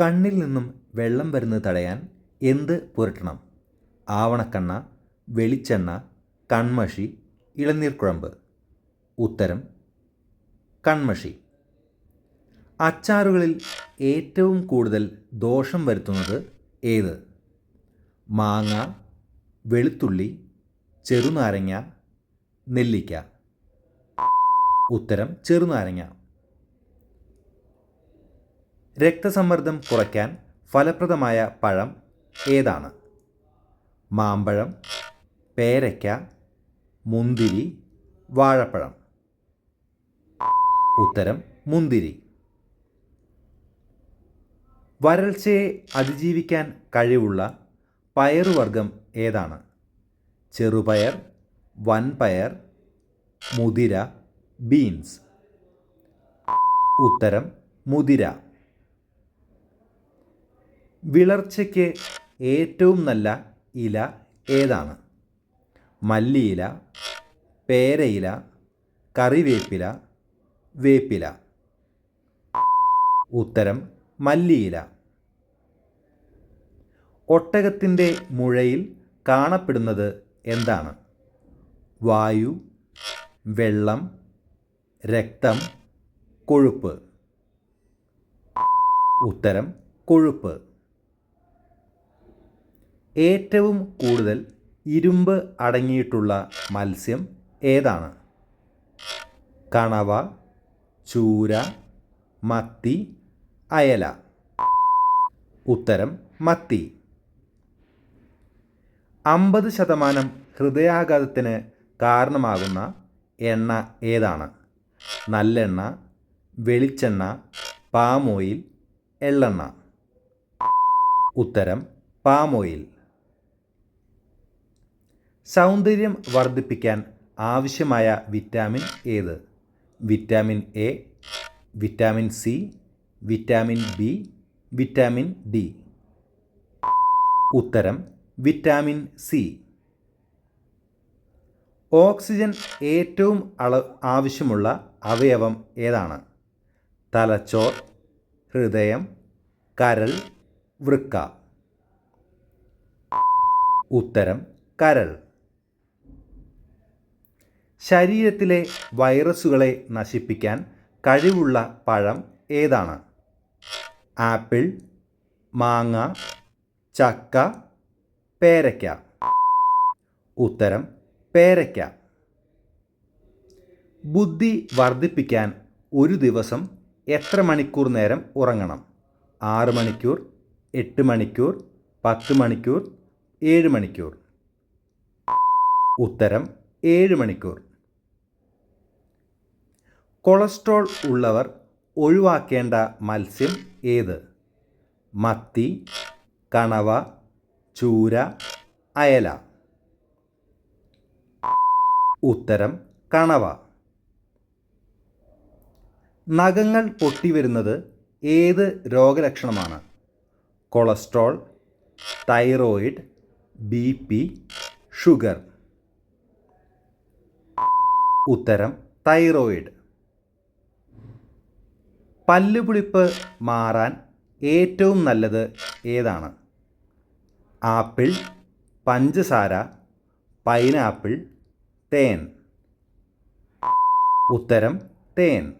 കണ്ണിൽ നിന്നും വെള്ളം വരുന്നത് തടയാൻ എന്ത് പുരട്ടണം? ആവണക്കണ്ണ വെളിച്ചെണ്ണ കൺമഷി ഇളനീർ ഇളനീർക്കുഴമ്പ് ഉത്തരം കൺമഷി. അച്ചാറുകളിൽ ഏറ്റവും കൂടുതൽ ദോഷം വരുത്തുന്നത് ഏത്? മാങ്ങ വെളുത്തുള്ളി ചെറുനാരങ്ങ നെല്ലിക്ക. ഉത്തരം ചെറുനാരങ്ങ. രക്തസമ്മർദ്ദം കുറയ്ക്കാൻ ഫലപ്രദമായ പഴം ഏതാണ്? മാമ്പഴം പേരയ്ക്ക മുന്തിരി വാഴപ്പഴം. ഉത്തരം മുന്തിരി. വരൾച്ചയെ അതിജീവിക്കാൻ കഴിവുള്ള പയറുവർഗം ഏതാണ്? ചെറുപയർ വൻപയർ മുതിര ബീൻസ്. ഉത്തരം മുതിര. വിളർച്ചയ്ക്ക് ഏറ്റവും നല്ല ഇല ഏതാണ്? മല്ലിയില പേരയില കറിവേപ്പില വേപ്പില. ഉത്തരം മല്ലിയില. ഒട്ടകത്തിന്റെ മുഴയിൽ കാണപ്പെടുന്നത് എന്താണ്? വായു വെള്ളം രക്തം കൊഴുപ്പ്. ഉത്തരം കൊഴുപ്പ്. ഏറ്റവും കൂടുതൽ ഇരുമ്പ് അടങ്ങിയിട്ടുള്ള മത്സ്യം ഏതാണ്? കണവ ചൂര മത്തി അയല. ഉത്തരം മത്തി. അമ്പത് ശതമാനം ഹൃദയാഘാതത്തിന് കാരണമാകുന്ന എണ്ണ ഏതാണ്? നല്ലെണ്ണ വെളിച്ചെണ്ണ പാമോയിൽ എള്ളെണ്ണ. ഉത്തരം പാം ഓയിൽ. സൗന്ദര്യം വർദ്ധിപ്പിക്കാൻ ആവശ്യമായ വിറ്റാമിൻ ഏത്? Vitamin A vitamin C vitamin B vitamin D. ഉത്തരം വിറ്റാമിൻ സി. ഓക്സിജൻ ഏറ്റവും അള ആവശ്യമുള്ള അവയവം ഏതാണ്? തലച്ചോർ ഹൃദയം കരൾ വൃക്ക. ഉത്തരം കരൾ. ശരീരത്തിലെ വൈറസുകളെ നശിപ്പിക്കാൻ കഴിവുള്ള പഴം ഏതാണ്? ആപ്പിൾ മാങ്ങ ചക്ക പേരയ്ക്ക. ഉത്തരം പേരയ്ക്ക. ബുദ്ധി വർദ്ധിപ്പിക്കാൻ ഒരു ദിവസം എത്ര മണിക്കൂർ നേരം ഉറങ്ങണം? ആറ് മണിക്കൂർ എട്ട് മണിക്കൂർ പത്ത് മണിക്കൂർ ഏഴ് മണിക്കൂർ. ഉത്തരം ഏഴ് മണിക്കൂർ. കൊളസ്ട്രോൾ ഉള്ളവർ ഒഴിവാക്കേണ്ട മത്സ്യം ഏത്? മത്തി കണവ ചൂര അയല. ഉത്തരം കണവ. നഖങ്ങൾ പൊട്ടിവരുന്നത് ഏത് രോഗലക്ഷണമാണ്? Cholesterol thyroid B P sugar. ഉത്തരം തൈറോയിഡ്. പല്ലുപുളിപ്പ് മാറാൻ ഏറ്റവും നല്ലത് ഏതാണ്? ആപ്പിൾ പഞ്ചസാര പൈനാപ്പിൾ തേൻ. ഉത്തരം തേൻ.